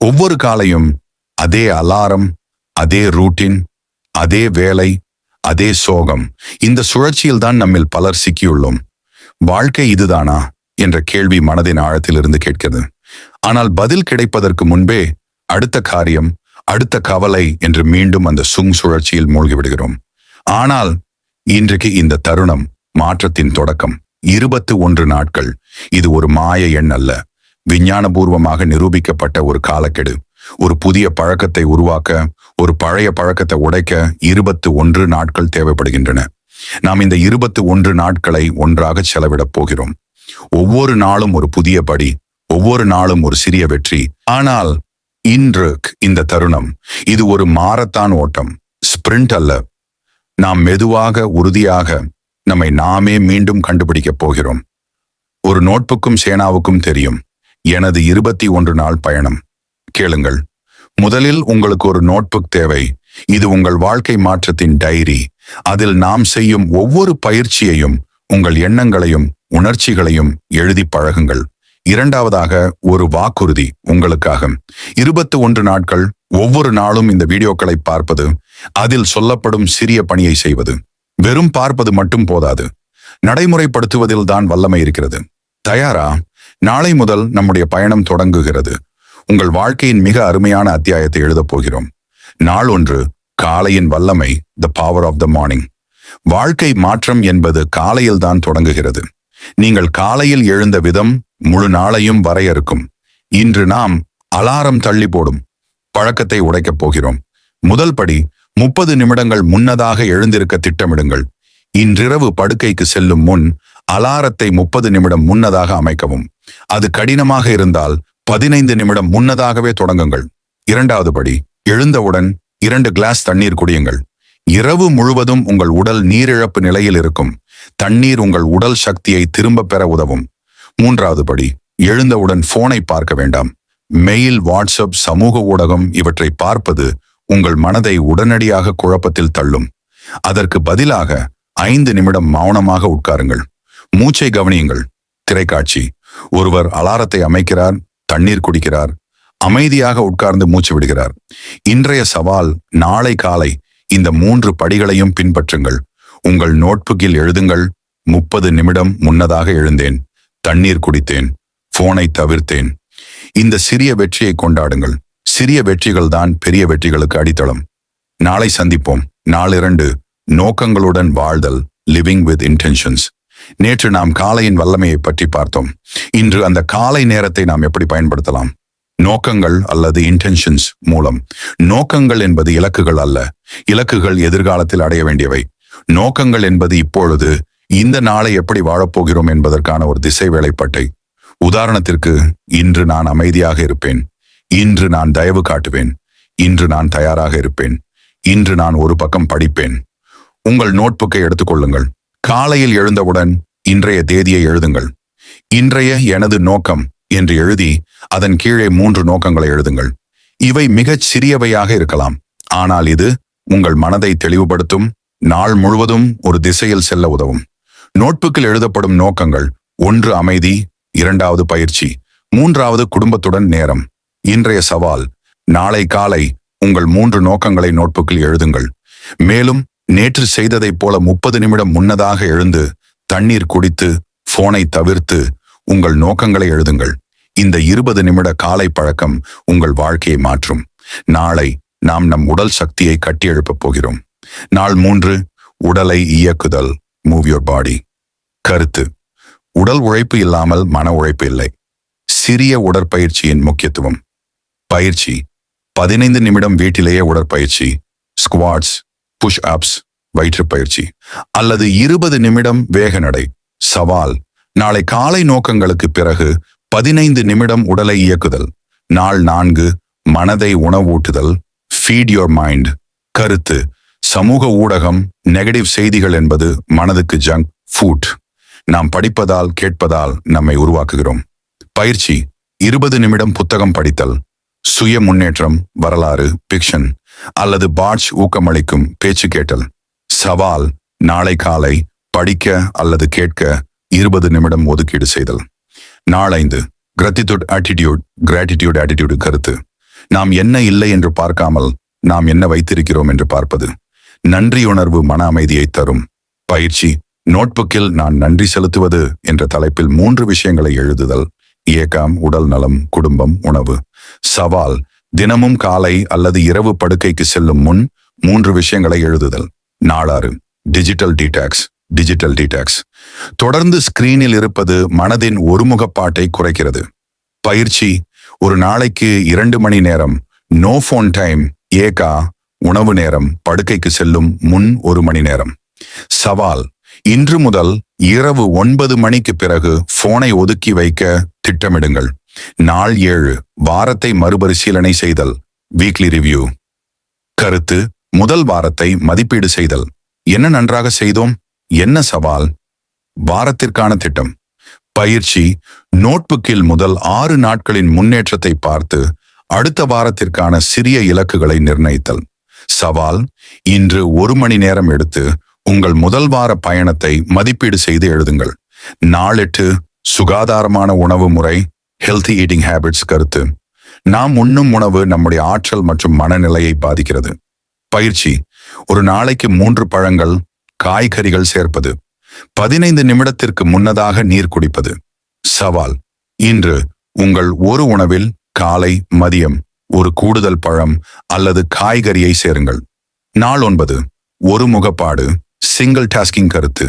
ஒவ்வொரு காலையும் அதே அலாரம் அதே ரூட்டின் அதே வேலை அதே சோகம். இந்த சுழற்சியில் தான் நம்மில் பலர் சிக்கியுள்ளோம். வாழ்க்கை இதுதானா? என்ற கேள்வி மனதின் ஆழத்திலிருந்து கேட்கிறது. ஆனால் பதில் கிடைப்பதற்கு முன்பே அடுத்த காரியம் அடுத்த கவலை என்று மீண்டும் அந்த சுங் சுழற்சியில் மூழ்கிவிடுகிறோம் ஆனால் இன்றைக்கு இந்த தருணம் மாற்றத்தின் தொடக்கம். இருபத்து ஒன்று நாட்கள். இது ஒரு மாய எண் அல்ல விஞ்ஞானபூர்வமாக நிரூபிக்கப்பட்ட ஒரு காலக்கெடு. ஒரு புதிய பழக்கத்தை உருவாக்க ஒரு பழைய பழக்கத்தை உடைக்க இருபத்து ஒன்று நாட்கள் தேவைப்படுகின்றன. நாம் இந்த இருபத்து ஒன்று நாட்களை ஒன்றாக செலவிடப் போகிறோம். ஒவ்வொரு நாளும் ஒரு புதிய படி ஒவ்வொரு நாளும் ஒரு சிறிய வெற்றி. ஆனால் இன்று இந்த தருணம் இது ஒரு மாரத்தான் ஓட்டம் ஸ்பிரிண்ட் அல்ல. நாம் மெதுவாக உறுதியாக நம்மை நாமே மீண்டும் கண்டுபிடிக்கப் போகிறோம். ஒரு நோட்புக்கும் சேனாவுக்கும் தெரியும். எனது இருபத்தி ஒன்று நாள் பயணம். கேளுங்கள். முதலில் உங்களுக்கு ஒரு நோட்புக் தேவை. இது உங்கள் வாழ்க்கை மாற்றத்தின் டைரி அதில் நாம் செய்யும் ஒவ்வொரு பயிற்சியையும் உங்கள் எண்ணங்களையும் உணர்ச்சிகளையும் எழுதி பழகுங்கள். இரண்டாவதாக ஒரு வாக்குறுதி உங்களுக்காக இருபத்தி ஒன்று நாட்கள் ஒவ்வொரு நாளும் இந்த வீடியோக்களை பார்ப்பது அதில் சொல்லப்படும் சிறிய பணியை செய்வது. வெறும் பார்ப்பது மட்டும் போதாது. நடைமுறைப்படுத்துவதில் தான் வல்லமை இருக்கிறது. தயாரா? நாளை முதல் நம்முடைய பயணம் தொடங்குகிறது. உங்கள் வாழ்க்கையின் மிக அருமையான அத்தியாயத்தை எழுதப் போகிறோம். நாள் ஒன்று காலையின் வல்லமை the power of the morning வாழ்க்கை மாற்றம் என்பது காலையில்தான் தொடங்குகிறது. நீங்கள் காலையில் எழுந்த விதம் முழு நாளையும் வரையறுக்கும். இன்று நாம் அலாரம் தள்ளி போடும் பழக்கத்தை உடைக்கப் போகிறோம். முதல் படி முப்பது நிமிடங்கள் முன்னதாக எழுந்திருக்க திட்டமிடுங்கள். இன்றிரவு படுக்கைக்கு செல்லும் முன் அலாரத்தை முப்பது நிமிடம் முன்னதாக அமைக்கவும். அது கடினமாக இருந்தால் பதினைந்து நிமிடம் முன்னதாகவே தொடங்குங்கள். இரண்டாவது படி எழுந்தவுடன் இரண்டு கிளாஸ் தண்ணீர் குடியுங்கள். இரவு முழுவதும் உங்கள் உடல் நீரிழப்பு நிலையில் இருக்கும். தண்ணீர் உங்கள் உடல் சக்தியை திரும்ப பெற உதவும். மூன்றாவது படி எழுந்தவுடன் போனை பார்க்க வேண்டாம். மெயில் வாட்ஸ்அப் சமூக ஊடகம் இவற்றை பார்ப்பது உங்கள் மனதை உடனடியாக குழப்பத்தில் தள்ளும். அதற்கு பதிலாக ஐந்து நிமிடம் மௌனமாக உட்காருங்கள். மூச்சை கவனியுங்கள். திரைக்காட்சி ஒருவர் அலாரத்தை அமைக்கிறார் தண்ணீர் குடிக்கிறார் அமைதியாக உட்கார்ந்து மூச்சு விடுகிறார். இன்றைய சவால் நாளை காலை இந்த மூன்று படிகளையும் பின்பற்றுங்கள். உங்கள் நோட்புக்கில் எழுதுங்கள் முப்பது நிமிடம் முன்னதாக எழுந்தேன் தண்ணீர் குடித்தேன் போனை தவிர்த்தேன். இந்த சிறிய வெற்றியை கொண்டாடுங்கள். சிறிய வெற்றிகள் தான் பெரிய வெற்றிகளுக்கு அடித்தளம். நாளை சந்திப்போம். நாளிரண்டு நோக்கங்களுடன் வாழ்தல் லிவிங் வித் இன்டென்ஷன்ஸ் நேற்று நாம் காலையின் வல்லமையை பற்றி பார்த்தோம். இன்று அந்த காலை நேரத்தை நாம் எப்படி பயன்படுத்தலாம்? நோக்கங்கள் அல்லது இன்டென்ஷன்ஸ் மூலம். நோக்கங்கள் என்பது இலக்குகள் அல்ல. இலக்குகள் எதிர்காலத்தில் அடைய வேண்டியவை. நோக்கங்கள் என்பது இப்பொழுது இந்த நாளை எப்படி வாழப்போகிறோம் என்பதற்கான ஒரு திசை வேலைப்பட்டை உதாரணத்திற்கு இன்று நான் அமைதியாக இருப்பேன். இன்று நான் தயவு காட்டுவேன். இன்று நான் தயாராக இருப்பேன். இன்று நான் ஒரு பக்கம் படிப்பேன். உங்கள் நோட்புக்கை எடுத்துக்கொள்ளுங்கள் காலையில் எழுந்தவுடன் இன்றைய தேதியை எழுதுங்கள். இன்றைய எனது நோக்கம் என்று எழுதி அதன் கீழே மூன்று நோக்கங்களை எழுதுங்கள். இவை மிகச் சிறியவையாக இருக்கலாம். ஆனால் இது உங்கள் மனதை தெளிவுபடுத்தும் நாள் முழுவதும் ஒரு திசையில் செல்ல உதவும். நோட்புக்கில் எழுதப்படும் நோக்கங்கள் ஒன்று அமைதி இரண்டாவது பயிற்சி மூன்றாவது குடும்பத்துடன் நேரம். இன்றைய சவால் நாளை காலை உங்கள் மூன்று நோக்கங்களை நோட்புக்கில் எழுதுங்கள். மேலும் நேற்று செய்ததைப் போல முப்பது நிமிடம் முன்னதாக எழுந்து தண்ணீர் குடித்து போனை தவிர்த்து உங்கள் நோக்கங்களை எழுதுங்கள். இந்த இருபது நிமிட காலை பழக்கம் உங்கள் வாழ்க்கையை மாற்றும். நாளை நாம் நம் உடல் சக்தியை கட்டியெழுப்பப் போகிறோம். நாள் மூன்று உடலை இயக்குதல். மூவ் யோர் பாடி கருத்து. உடல் உழைப்பு இல்லாமல் மன உழைப்பு இல்லை. சிறிய உடற்பயிற்சியின் முக்கியத்துவம். பயிற்சி. பதினைந்து நிமிடம் வீட்டிலேயே உடற்பயிற்சி. ஸ்குவாட்ஸ் புஷ் அப்ஸ் வயிற்றுப்பயிற்சி. அல்லது இருபது நிமிடம் வேக நடை சவால். நாளை காலை நோக்கங்களுக்கு பிறகு பதினைந்து நிமிடம் உடலை இயக்குதல். நாள் நான்கு மனதை உணவூட்டுதல். ஃபீட் யோர் மைண்ட் கருத்து. சமூக ஊடகம் நெகட்டிவ் செய்திகள் என்பது மனதுக்கு ஜங்க் ஃபுட் நாம் படிப்பதால் கேட்பதால் நம்மை உருவாக்குகிறோம். பயிற்சி. இருபது நிமிடம் புத்தகம் படித்தல். சுய முன்னேற்றம் வரலாறு பிக்ஷன் அல்லது பாட்ச் ஊக்கமளிக்கும் பேச்சு கேட்டல். சவால் நாளை காலை படிக்க அல்லது கேட்க இருபது நிமிடம் ஒதுக்கீடு செய்தல். நாளைந்து கிரத்திடியூட் ஆட்டிடியூட் கிராட்டிடியூட் ஆட்டிடியூடு கருத்து. நாம் என்ன இல்லை என்று பார்க்காமல் நாம் என்ன வைத்திருக்கிறோம் என்று பார்ப்பது. நன்றியுணர்வு மன அமைதியை தரும். பயிற்சி நோட்புக்கில் நான் நன்றி செலுத்துவது என்ற தலைப்பில் மூன்று விஷயங்களை எழுதுதல். இயக்கம் உடல் நலம் குடும்பம் உணவு. சவால் தினமும் காலை அல்லது இரவு படுக்கைக்கு செல்லும் முன் மூன்று விஷயங்களை எழுதுதல். நாளாறு. டிஜிட்டல் டீடாக்ஸ் டிஜிட்டல் டீடாக்ஸ் தொடர்ந்து ஸ்கிரீனில் இருப்பது மனதின் ஒருமுகப்பாட்டை குறைக்கிறது. பயிற்சி ஒரு நாளைக்கு இரண்டு மணி நேரம். நோ ஃபோன் டைம் ஏகா உணவு நேரம் படுக்கைக்கு செல்லும் முன் ஒரு மணி நேரம். சவால் இன்று முதல் இரவு ஒன்பது மணிக்கு பிறகு போனை ஒதுக்கி வைக்க திட்டமிடுங்கள். நாள் ஏழு வாரத்தை மறுபரிசீலனை செய்தல். வீக்லி ரிவ்யூ கருத்து முதல் வாரத்தை மதிப்பீடு செய்தல். என்ன நன்றாக செய்தோம்? என்ன சவால்? வாரத்திற்கான திட்டம். பயிற்சி. நோட்புக்கில் முதல் ஆறு நாட்களின் முன்னேற்றத்தை பார்த்து அடுத்த வாரத்திற்கான சிறிய இலக்குகளை நிர்ணயித்தல். சவால். இன்று ஒரு மணி நேரம் எடுத்து உங்கள் முதல் வார பயணத்தை மதிப்பீடு செய்து எழுதுங்கள். நாளெட்டு சுகாதாரமான உணவு முறை ஹெல்தி ஈட்டிங் ஹேபிட்ஸ் கருத்து. நாம் உண்ணும் உணவு நம்முடைய ஆற்றல் மற்றும் மனநிலையை பாதிக்கிறது. பயிற்சி. ஒரு நாளைக்கு மூன்று பழங்கள் காய்கறிகள் சேர்ப்பது. பதினைந்து நிமிடத்திற்கு முன்னதாக நீர் குடிப்பது. சவால். இன்று உங்கள் ஒரு உணவில் காலை மதியம் ஒரு கூடுதல் பழம் அல்லது காய்கறியை சேருங்கள். நாள் ஒன்பது. ஒரு முகப்பாடு சிங்கிள் டாஸ்கிங் கருத்து.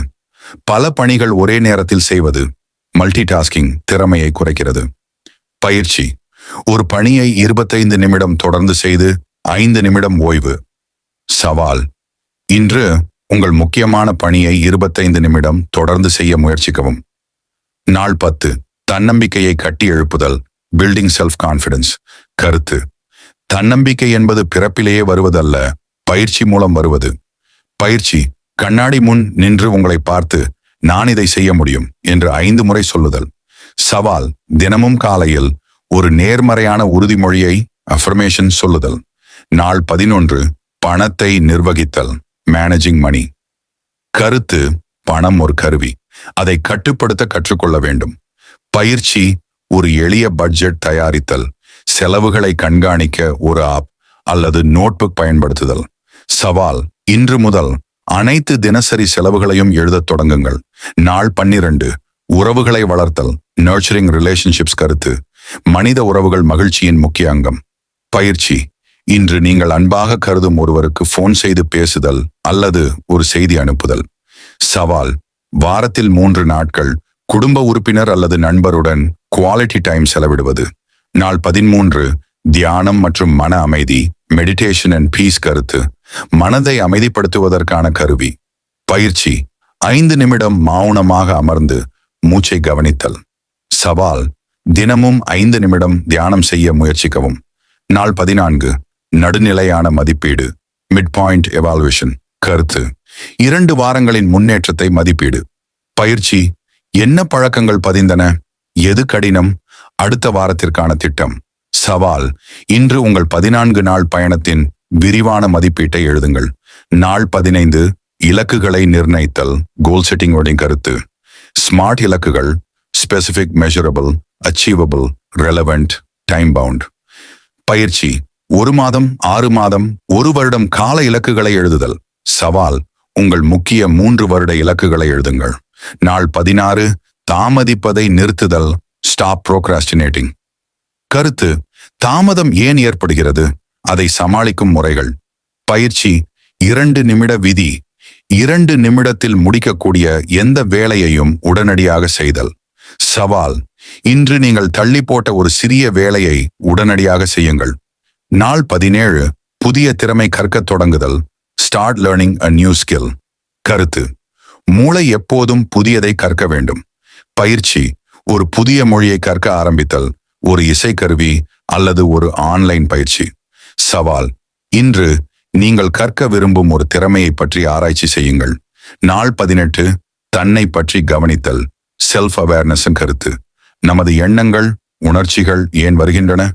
பல பணிகள் ஒரே நேரத்தில் செய்வது மல்டி டாஸ்கிங் திறமையை குறைக்கிறது. பயிற்சி. ஒரு பணியை இருபத்தைந்து நிமிடம் தொடர்ந்து செய்து ஐந்து நிமிடம் ஓய்வு. சவால். இன்று உங்கள் முக்கியமான பணியை இருபத்தைந்து நிமிடம் தொடர்ந்து செய்ய முயற்சிக்கவும். நாள் பத்து. தன்னம்பிக்கையை கட்டி எழுப்புதல். பில்டிங் செல்ஃப் கான்ஃபிடன்ஸ் கருத்து. தன்னம்பிக்கை என்பது பிறப்பிலேயே வருவதல்ல பயிற்சி மூலம் வருவது. பயிற்சி. கண்ணாடி முன் நின்று உங்களை பார்த்து நான் இதை செய்ய முடியும் என்று ஐந்து முறை சொல்லுதல். சவால். தினமும் காலையில் ஒரு நேர்மறையான உறுதிமொழியை அஃபர்மேஷன் சொல்லுதல். நாள் பதினொன்று. பணத்தை நிர்வகித்தல் மேனேஜிங் மணி கருத்து பணம் ஒரு கருவி. அதை கட்டுப்படுத்த கற்றுக்கொள்ள வேண்டும். பயிற்சி ஒரு எளிய பட்ஜெட் தயாரித்தல். செலவுகளை கண்காணிக்க ஒரு ஆப் அல்லது நோட்புக் பயன்படுத்துதல். சவால் இன்று முதல் அனைத்து தினசரி செலவுகளையும் எழுதத் தொடங்குங்கள். நாள் பன்னிரண்டு உறவுகளை வளர்த்தல். நர்ச்சரிங் ரிலேஷன்ஷிப்ஸ் கருத்து. மனித உறவுகள் மகிழ்ச்சியின் முக்கிய அங்கம். பயிற்சி இன்று நீங்கள் அன்பாக கருதும் ஒருவருக்கு போன் செய்து பேசுதல் அல்லது ஒரு செய்தி அனுப்புதல். சவால் வாரத்தில் மூன்று நாட்கள் குடும்ப உறுப்பினர் அல்லது நண்பருடன் குவாலிட்டி டைம் செலவிடுவது. நாள் பதிமூன்று தியானம் மற்றும் மன அமைதி மெடிடேஷன் அண்ட் பீஸ் கருத்து மனதை அமைதிப்படுத்துவதற்கான கருவி. பயிற்சி ஐந்து நிமிடம் மௌனமாக அமர்ந்து மூச்சை கவனித்தல். சவால் தினமும் ஐந்து நிமிடம் தியானம் செய்ய முயற்சிக்கவும். நாள் பதினான்கு நடுநிலையான மதிப்பீடு மிட் பாயிண்ட் எவால்வேஷன் கருத்து. இரண்டு வாரங்களின் முன்னேற்றத்தை மதிப்பீடு. பயிற்சி என்ன பழக்கங்கள் பதிந்தன எது கடினம் அடுத்த வாரத்திற்கான திட்டம். சவால் இன்று உங்கள் பதினான்கு நாள் பயணத்தின் விரிவான மதிப்பீட்டை எழுதுங்கள். நாள் பதினைந்து இலக்குகளை நிர்ணயித்தல் கோல் செட்டிங்கோடைய கருத்து. ஸ்மார்ட் இலக்குகள் specific measurable achievable relevant time bound பயிற்சி ஒரு மாதம் ஆறு மாதம் ஒரு வருடம் கால இலக்குகளை எழுதுதல். சவால் உங்கள் முக்கிய மூன்று வருட இலக்குகளை எழுதுங்கள். நாள் பதினாறு தாமதிப்பதை நிறுத்துதல். ஸ்டாப் ப்ரோக்ராஸ்டினேட்டிங் கருத்து தாமதம் ஏன் ஏற்படுகிறது? அதை சமாளிக்கும் முறைகள். பயிற்சி இரண்டு நிமிட விதி. இரண்டு நிமிடத்தில் முடிக்கக்கூடிய எந்த வேலையையும் உடனடியாக செய்தல். சவால் இன்று நீங்கள் தள்ளி போட்ட ஒரு சிறிய வேலையை உடனடியாக செய்யுங்கள். நாள் பதினேழு புதிய திறமை கற்கத் தொடங்குதல். Start learning a new skill கருத்து. மூளை எப்போதும் புதியதை கற்க வேண்டும். பயிற்சி. ஒரு புதிய மொழியை கற்க ஆரம்பித்தல். ஒரு இசைக்கருவி அல்லது ஒரு ஆன்லைன் பயிற்சி. சவால். இன்று நீங்கள் கற்க விரும்பும் ஒரு திறமையை பற்றி ஆராய்ச்சி செய்யுங்கள். நாள் பதினெட்டு தன்னை பற்றி கவனித்தல். செல்ஃப் அவேர்னஸ் கருத்து. நமது எண்ணங்கள் உணர்ச்சிகள் ஏன் வருகின்றன?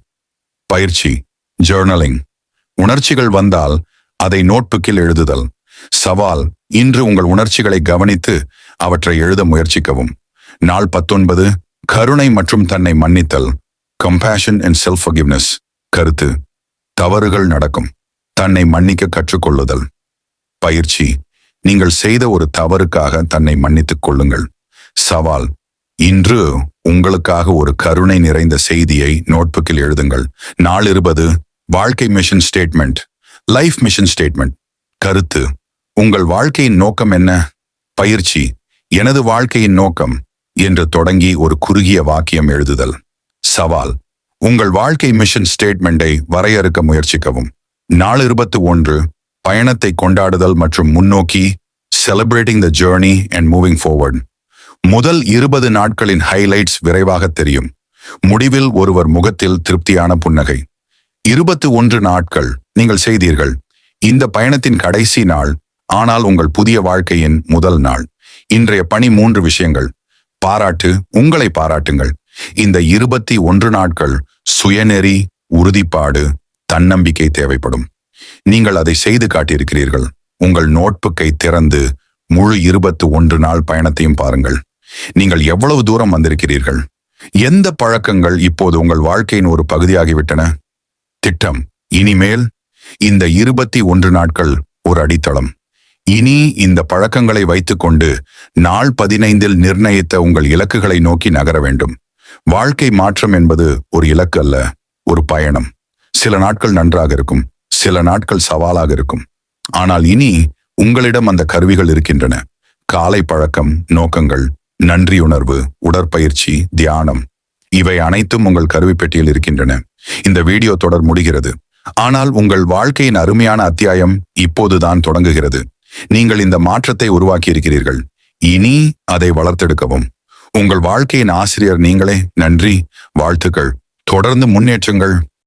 பயிற்சி. ஜேர்னலிங் உணர்ச்சிகள் வந்தால் அதை நோட்புக்கில் எழுதுதல். சவால் இன்று உங்கள் உணர்ச்சிகளை கவனித்து அவற்றை எழுத முயற்சிக்கவும். நாள் பத்தொன்பது கருணை மற்றும் தன்னை மன்னித்தல். கம்பேஷன் அண்ட் செல்ஃப் கருத்து தவறுகள் நடக்கும். தன்னை மன்னிக்க கற்றுக்கொள்ளுதல். பயிற்சி நீங்கள் செய்த ஒரு தவறுக்காக தன்னை மன்னித்துக் கொள்ளுங்கள். சவால் இன்று உங்களுக்காக ஒரு கருணை நிறைந்த செய்தியை நோட்புக்கில் எழுதுங்கள். நாள் இருபது வாழ்க்கை mission statement life mission statement கருத்து. உங்கள் வாழ்க்கையின் நோக்கம் என்ன? பயிற்சி. எனது வாழ்க்கையின் நோக்கம் என்று தொடங்கி ஒரு குறுகிய வாக்கியம் எழுதுதல். சவால். உங்கள் வாழ்க்கை மிஷன் ஸ்டேட்மெண்டை வரையறுக்க முயற்சிக்கவும். நாள் இருபத்து ஒன்று பயணத்தை கொண்டாடுதல் மற்றும் முன்னோக்கி celebrating the journey and moving forward முதல் இருபது நாட்களின் ஹைலைட்ஸ் விரைவாக தெரியும். முடிவில் ஒருவர் முகத்தில் திருப்தியான புன்னகை. இருபத்து ஒன்று நாட்கள் நீங்கள் செய்தீர்கள். இந்த பயணத்தின் கடைசி நாள் ஆனால் உங்கள் புதிய வாழ்க்கையின் முதல் நாள். இன்றைய பணி மூன்று விஷயங்கள். பாராட்டு உங்களை பாராட்டுங்கள். இந்த இருபத்தி ஒன்று நாட்கள் சுயநெறி உறுதிப்பாடு தன்னம்பிக்கை தேவைப்படும். நீங்கள் அதை செய்து காட்டியிருக்கிறீர்கள். உங்கள் நோட்புக்கை திறந்து முழு இருபத்து ஒன்று நாள் பயணத்தையும் பாருங்கள். நீங்கள் எவ்வளவு தூரம் வந்திருக்கிறீர்கள்? எந்த பழக்கங்கள் இப்போது உங்கள் வாழ்க்கையின் ஒரு பகுதியாகிவிட்டன? திட்டம். இனிமேல் இந்த இருபத்தி ஒன்று நாட்கள் ஒரு அடித்தளம். இனி இந்த பழக்கங்களை வைத்துக்கொண்டு நாள் பதினைந்தில் நிர்ணயித்த உங்கள் இலக்குகளை நோக்கி நகர வேண்டும். வாழ்க்கை மாற்றம் என்பது ஒரு இலக்கு அல்ல ஒரு பயணம். சில நாட்கள் நன்றாக இருக்கும் சில நாட்கள் சவாலாக இருக்கும். ஆனால் இனி உங்களிடம் அந்த கருவிகள் இருக்கின்றன. காலை பழக்கம் நோக்கங்கள் நன்றியுணர்வு உடற்பயிற்சி தியானம் இவை அனைத்தும் உங்கள் கருவிப்பெட்டியில் இருக்கின்றன. இந்த வீடியோ தொடர் முடிகிறது. ஆனால் உங்கள் வாழ்க்கையின் அருமையான அத்தியாயம் இப்போதுதான் தொடங்குகிறது. நீங்கள் இந்த மாற்றத்தை உருவாக்கி இருக்கிறீர்கள் இனி அதை வளர்த்தெடுக்கவும். உங்கள் வாழ்க்கையின் ஆசிரியர் நீங்களே. நன்றி வாழ்த்துக்கள். தொடர்ந்து முன்னேற்றங்கள்.